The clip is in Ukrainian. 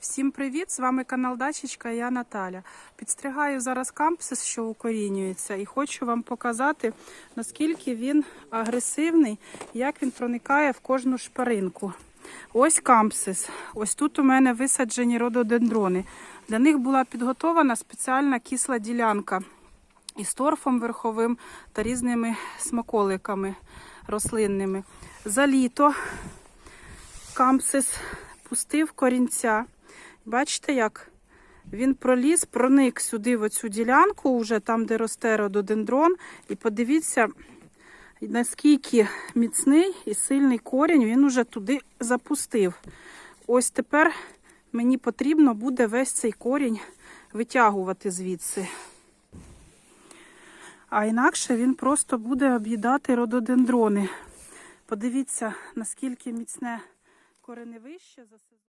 Всім привіт! З вами канал Дачечка, я Наталя. Підстригаю зараз кампсис, що укорінюється, і хочу вам показати, наскільки він агресивний, як він проникає в кожну шпаринку. Ось кампсис. Ось тут у мене висаджені рододендрони. Для них була підготована спеціальна кисла ділянка із торфом верховим та різними смаколиками рослинними. За літо кампсис пустив корінця. Бачите, як він проліз, проник сюди в оцю ділянку, уже там, де росте рододендрон. І подивіться, наскільки міцний і сильний корінь він уже туди запустив. Ось тепер мені потрібно буде весь цей корінь витягувати звідси. А інакше він просто буде об'їдати рододендрони. Подивіться, наскільки міцне кореневище за.